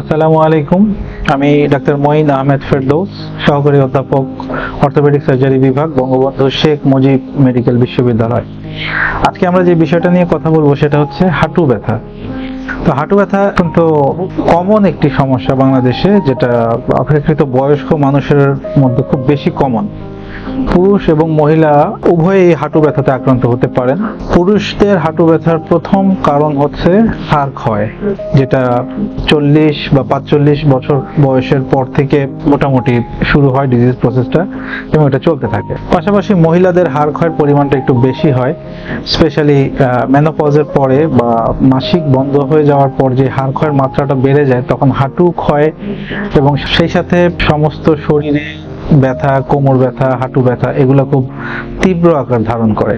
আসসালামু আলাইকুম। আমি ডাক্তার মঈন আহমেদ ফেরদৌস, সহকারী অধ্যাপক, অর্থোপেডিক সার্জারি বিভাগ, বঙ্গবন্ধু শেখ মুজিব মেডিকেল বিশ্ববিদ্যালয়। আজকে আমরা যে বিষয়টা নিয়ে কথা বলব সেটা হচ্ছে হাঁটু ব্যথা। তো হাঁটু ব্যথা অত্যন্ত কমন একটি সমস্যা বাংলাদেশে, যেটা অপেক্ষাকৃত বয়স্ক মানুষের মধ্যে খুব বেশি কমন। পুরুষ এবং মহিলা উভয়ই হাঁটু ব্যথাতে আক্রান্ত হতে পারেন। পুরুষদের হাঁটু ব্যথার প্রথম কারণ হচ্ছে হাড় ক্ষয়, যেটা চল্লিশ বা পাঁচচল্লিশ বছর বয়সের পর থেকে মোটামুটি শুরু হয় ডিজিজ প্রসেসটা এবং এটা চলতে থাকে। পাশাপাশি মহিলাদের হাড় ক্ষয়ের পরিমাণটা একটু বেশি হয় স্পেশালি মেনোপজের পরে বা মাসিক বন্ধ হয়ে যাওয়ার পর যে হাড় ক্ষয়ের মাত্রাটা বেড়ে যায়, তখন হাঁটু ক্ষয় এবং সেই সাথে সমস্ত শরীরে ব্যথা কোমর ব্যথা হাঁটু ব্যথা এগুলো খুব তীব্র আকার ধারণ করে।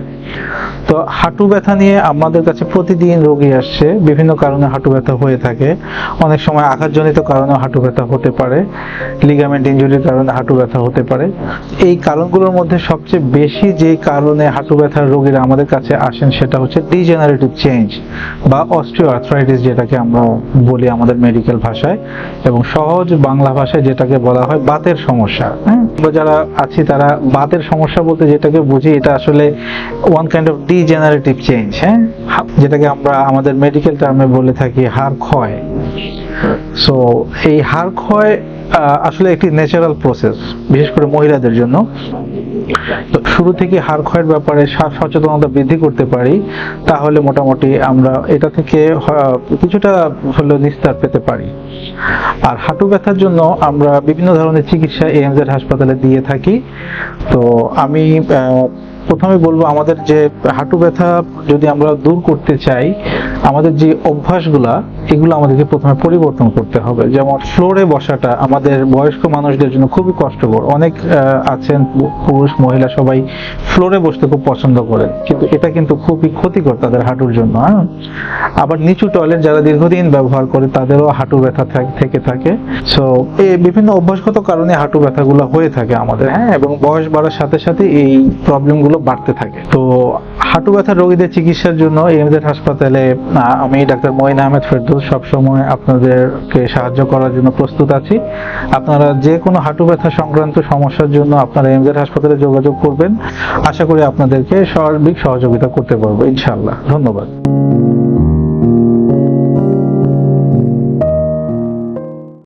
তো হাঁটু ব্যথা নিয়ে আমাদের কাছে প্রতিদিন রোগী আসছে। বিভিন্ন কারণে হাঁটু ব্যথা হয়ে থাকে। অনেক সময় আঘাতজনিত কারণে হাঁটু ব্যথা হতে পারে। লিগামেন্ট ইঞ্জুরির কারণে হাঁটু ব্যথা হতে পারে। এই কারণগুলোর মধ্যে সবচেয়ে বেশি যে কারণে হাঁটু ব্যথার রোগীরা আমাদের কাছে আসেন সেটা হচ্ছে ডিজেনারেটিভ চেঞ্জ বা অস্ট্রিও আর্থ্রাইটিস যেটাকে আমরা বলি আমাদের মেডিকেল ভাষায় এবং সহজ বাংলা ভাষায় যেটাকে বলা হয় বাতের সমস্যা। হ্যাঁ? যারা আছি তারা বাতের সমস্যা বলতে যেটাকে বুঝি, এটা আসলে one kind of degenerative change হ্যাঁ? যেটাকে আমরা আমাদের মেডিকেল টার্মে বলে থাকি হাড় ক্ষয়। সো এই হাড় ক্ষয় আসলে একটি ন্যাচারাল প্রসেস বিশেষ করে মহিলাদের জন্য। তো শুরু থেকে হাড় ক্ষয়ের ব্যাপারে সচেতনতা বৃদ্ধি করতে পারি, তাহলে মোটামুটি আমরা এটা থেকে কিছুটা হলেও নিস্তার পেতে পারি। আর হাঁটু ব্যথার জন্য আমরা বিভিন্ন ধরনের চিকিৎসা এএমজেড হাসপাতালে দিয়ে থাকি। তো আমি প্রথমে বলব আমাদের যে হাঁটু ব্যথা যদি আমরা দূর করতে চাই আমাদের যে অভ্যাসগুলা এগুলো আমাদেরকে প্রথমে পরিবর্তন করতে হবে। যেমন ফ্লোরে বসাটা আমাদের বয়স্ক মানুষদের জন্য খুবই কষ্টকর। অনেক আছেন পুরুষ, মহিলা সবাই ফ্লোরে বসতে খুব পছন্দ করেন। কিন্তু এটা কিন্তু খুবই ক্ষতিকর তাদের হাঁটুর জন্য হ্যাঁ? আবার নিচু টয়লেট যারা দীর্ঘদিন ব্যবহার করে, তাদেরও হাঁটু ব্যথা থেকে থাকে সো এই বিভিন্ন অভ্যাসগত কারণে হাঁটু ব্যথাগুলো হয়ে থাকে আমাদের হ্যাঁ? এবং বয়স বাড়ার সাথে সাথে এই প্রবলেমগুলো বাড়তে থাকে। তো হাঁটু ব্যথার রোগীদের চিকিৎসার জন্য এমজেড হাসপাতালে আমি ডাক্তার মঈন আহমেদ ফেরদৌস সবসময় আপনাদেরকে সাহায্য করার জন্য প্রস্তুত আছি। আপনারা যে কোনো হাঁটু ব্যথা সংক্রান্ত সমস্যার জন্য আপনারা এমজেড হাসপাতালে যোগাযোগ করবেন। আশা করি আপনাদেরকে সার্বিক সহযোগিতা করতে পারব ইনশাল্লাহ ধন্যবাদ।